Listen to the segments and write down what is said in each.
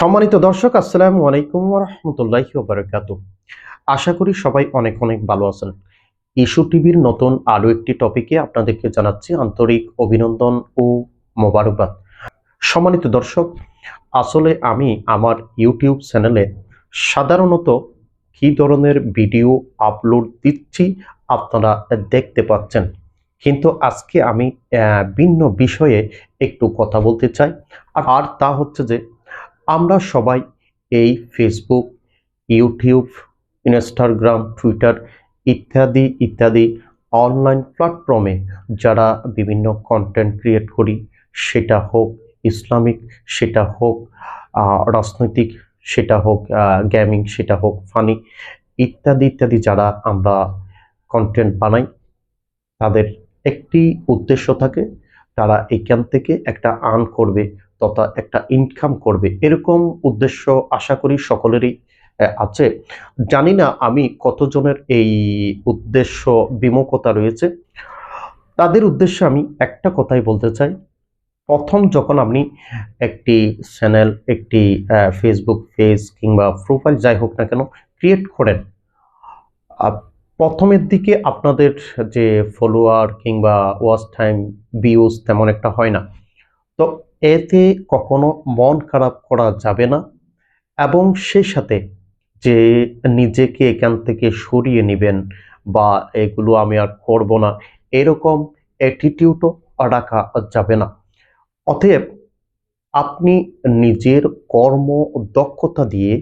সম্মানিত দর্শক, আসসালামু আলাইকুম রহমতুল্লাহি বারাকাত আশা করি সবাই অনেক অনেক ভালো আছেন। ইস্যু টিভির নতুন আরও একটি টপিকে আপনাদেরকে জানাচ্ছি আন্তরিক অভিনন্দন ও মোবারকবাদ। সম্মানিত দর্শক, আসলে আমি আমার ইউটিউব চ্যানেলে সাধারণত কী ধরনের ভিডিও আপলোড দিচ্ছি আপনারা দেখতে পাচ্ছেন। কিন্তু আজকে আমি ভিন্ন বিষয়ে একটু কথা বলতে চাই। আর তা হচ্ছে যে আমরা সবাই এই ফেসবুক ইউটিউব ইনস্টাগ্রাম টুইটার ইত্যাদি ইত্যাদি অনলাইন প্ল্যাটফর্মে যারা বিভিন্ন কন্টেন্ট ক্রিয়েট করি, সেটা হোক ইসলামিক, সেটা হোক রাজনৈতিক, সেটা হোক গেমিং সেটা হোক ফানি ইত্যাদি ইত্যাদি যারা আমরা কন্টেন্ট বানাই, তাদের একটি উদ্দেশ্য থাকে, তারা এখান থেকে একটা আর্ন করবে তথা একটা ইনকাম করবে। এরকম উদ্দেশ্য আশা করি সকলেরই আছে। জানি না আমি কতজনের এই উদ্দেশ্য বিমুখতা রয়েছে। তাদের উদ্দেশ্যে আমি একটা কথাই বলতে চাই। প্রথম যখন আপনি একটি চ্যানেল একটি ফেসবুক পেজ কিংবা প্রোফাইল যাই হোক না কেন ক্রিয়েট করেন প্রথমের দিকে আপনাদের যে ফলোয়ার কিংবা ওয়াচ টাইম ভিউজ তেমন একটা হয় না। তো এতে কখনো মন খারাপ করা যাবে না এবং সেই সাথে যে নিজেকে এখান থেকে সরিয়ে নেবেন বা এগুলো আমি আর করব না, এরকম অ্যাটিটিউডও রাখা যাবে না। অতএব আপনি নিজের কর্ম দক্ষতা দিয়ে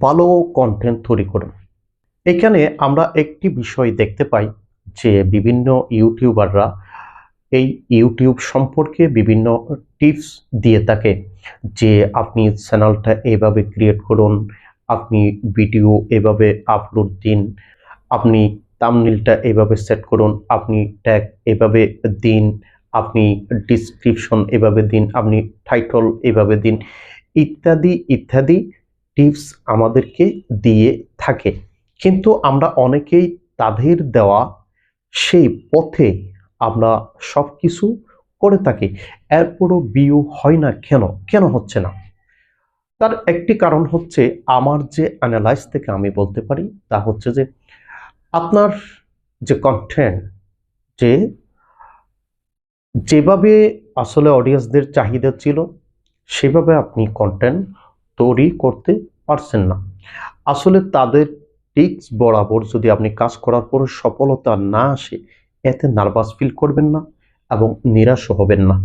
ভালো কন্টেন্ট তৈরি করুন। এখানে আমরা একটি বিষয় দেখতে পাই যে বিভিন্ন ইউটিউবাররা এই ইউটিউব সম্পর্কে বিভিন্ন টিপস দিয়ে থাকে যে আপনি চ্যানেলটা এভাবে ক্রিয়েট করুন, আপনি ভিডিও এভাবে আপলোড দিন, আপনি তামনিলটা এভাবে সেট করুন, আপনি ট্যাগ এভাবে দিন, আপনি ডিসক্রিপশন এভাবে দিন, আপনি টাইটল এভাবে দিন, ইত্যাদি ইত্যাদি টিপস আমাদেরকে দিয়ে থাকে। কিন্তু আমরা অনেকেই তাদের দেওয়া সেই পথে আমরা সব কিছু করে থাকি। এরপরও বিউ হয় না কেন? কেন হচ্ছে না? তার একটি কারণ হচ্ছে আমার যে অ্যানালাইজ থেকে আমি বলতে পারি, তা হচ্ছে যে আপনার যে কন্টেন্ট যে যেভাবে আসলে অডিয়েন্সদের চাহিদা ছিল, সেভাবে আপনি কন্টেন্ট তৈরি করতে পারছেন না। আসলে তাদের টিক্স বরাবর যদি আপনি কাজ করার পর সফলতা না আসে এতে নার্ভাস ফিল করবেন না এবং নিরাশও হবেন না।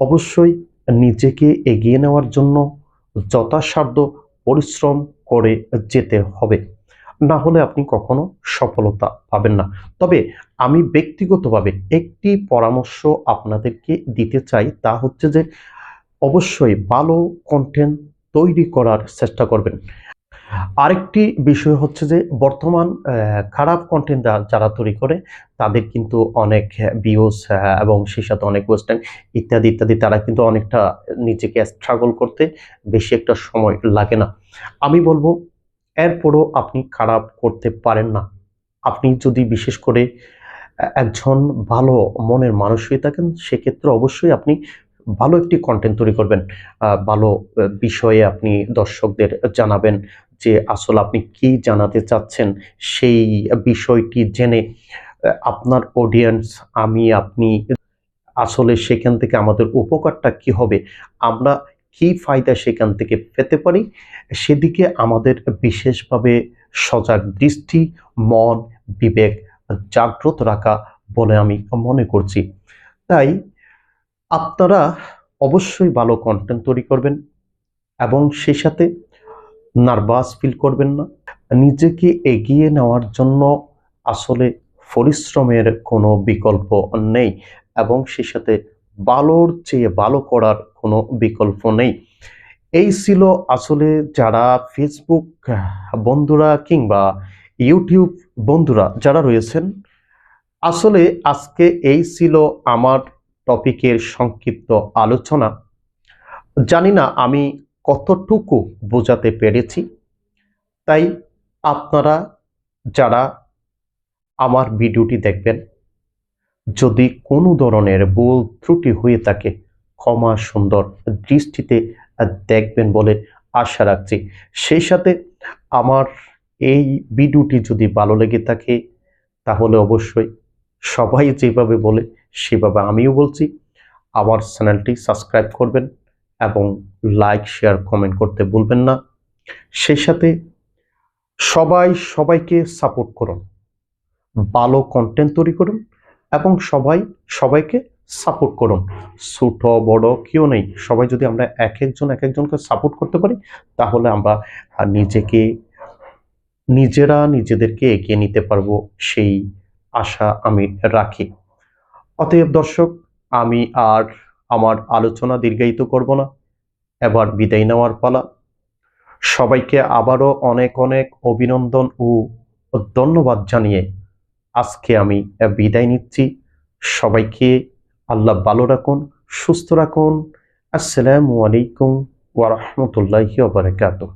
অবশ্যই নিজেকে এগিয়ে নেওয়ার জন্য যথাসাধ্য পরিশ্রম করে যেতে হবে। না হলে আপনি কখনো সফলতা পাবেন না। তবে আমি ব্যক্তিগতভাবে একটি পরামর্শ আপনাদেরকে দিতে চাই, তা হচ্ছে যে অবশ্যই ভালো কন্টেন্ট তৈরি করার চেষ্টা করবেন। আরেকটি বিষয় হচ্ছে যে বর্তমান খারাপ কন্টেন্ট যারা তৈরি করে, তাদের কিন্তু অনেক ভিউজ এবং সেই সাথে অনেক ওয়েস্টার্ন ইত্যাদি ইত্যাদি, তারা কিন্তু অনেকটা নিজেকে স্ট্রাগল করতে বেশি একটা সময় লাগে না। আমি বলব, এরপরও আপনি খারাপ করতে পারেন না। আপনি যদি বিশেষ করে একজন ভালো মনের মানুষ হয়ে থাকেন, সেক্ষেত্রে অবশ্যই আপনি ভালো একটি কন্টেন্ট তৈরি করবেন। ভালো বিষয়ে আপনি দর্শকদের জানাবেন যে আসলে আপনি কি জানাতে চাচ্ছেন সেই বিষয়টি জেনে, আপনার অডিয়েন্স আমি, আপনি আসলে সেখান থেকে আমাদের উপকারটা কি হবে, আমরা কি ফায়দা সেখান থেকে পেতে পারি, সেদিকে আমাদের বিশেষভাবে সজাগ দৃষ্টি, মন, বিবেক জাগ্রত রাখা বলে আমি মনে করছি। তাই আপনারা অবশ্যই ভালো কন্টেন্ট তৈরি করবেন এবং সেই সাথে নার্ভাস ফিল করবেন না। নিজেকে এগিয়ে নেওয়ার জন্য আসলে পরিশ্রমের কোনো বিকল্প নেই এবং সেই সাথে ভালোর চেয়ে ভালো করার কোনো বিকল্প নেই। এই ছিল আসলে যারা ফেসবুক বন্ধুরা কিংবা ইউটিউব বন্ধুরা যারা রয়েছেন, আসলে আজকে এই ছিল আমার টপিকের সংক্ষিপ্ত আলোচনা। জানি না আমি কতটুকু বোঝাতে পেরেছি? তাই আপনারা যারা আমার ভিডিওটি দেখবেন, যদি কোনো ধরনের ভুল ত্রুটি হয়ে থাকে, ক্ষমা সুন্দর দৃষ্টিতে দেখবেন বলে আশা রাখছি। সেই সাথে আমার এই ভিডিওটি যদি ভালো লেগে থাকে, তাহলে অবশ্যই সবাই যেভাবে বলে, সেভাবে আমিও বলছি। আমার চ্যানেলটি সাবস্ক্রাইব করবেন এবং লাইক শেয়ার কমেন্ট করতে ভুলবেন না। সেই সাথে সবাই সবাইকে সাপোর্ট করুন। ভালো কন্টেন্ট তৈরি করুন এবং সবাই সবাইকে সাপোর্ট করুন। ছোট, বড় কেউ নেই। সবাই যদি আমরা এক একজন, এক একজনকে সাপোর্ট করতে পারি, তাহলে আমরা নিজেকে, নিজেরা নিজেদেরকে এগিয়ে নিতে পারব সেই আশা আমি রাখি। অতএব দর্শক, আমি আর আমার আলোচনা দীর্ঘায়িত করব না। এবার বিদায় নেওয়ার পালা। সবাইকে আবারও অনেক অনেক অভিনন্দন ও ধন্যবাদ জানিয়ে আজকে আমি বিদায় নিচ্ছি। সবাইকে আল্লাহ ভালো রাখুন, সুস্থ রাখুন। আসসালামু আলাইকুম ওয়া বারাকাতুহু।